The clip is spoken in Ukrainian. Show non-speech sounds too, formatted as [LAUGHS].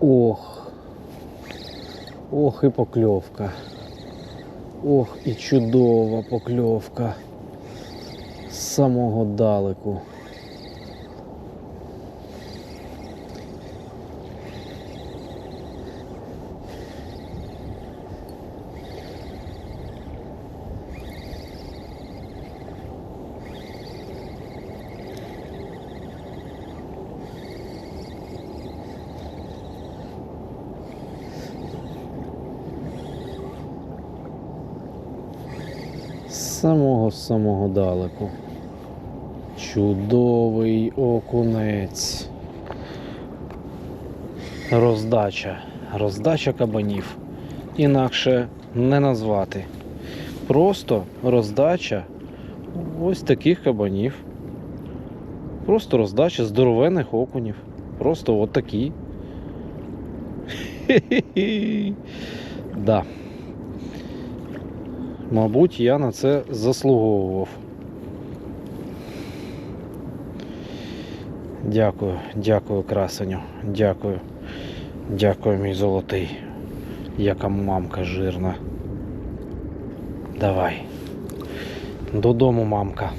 Ох. Ох і покльовка. Ох, і чудова покльовка. З самого далеку. З самого самого далеку. Чудовий окунець. Роздача. Роздача кабанів. Інакше не назвати. Просто роздача ось таких кабанів. Просто роздача здоровенних окунів. Просто от такі. [LAUGHS] Хе-хе-хе. Да. Мабуть, я на це заслуговував. Дякую, дякую, красеню. Дякую. Дякую, мій золотий. Яка мамка жирна. Давай. Додому, мамка.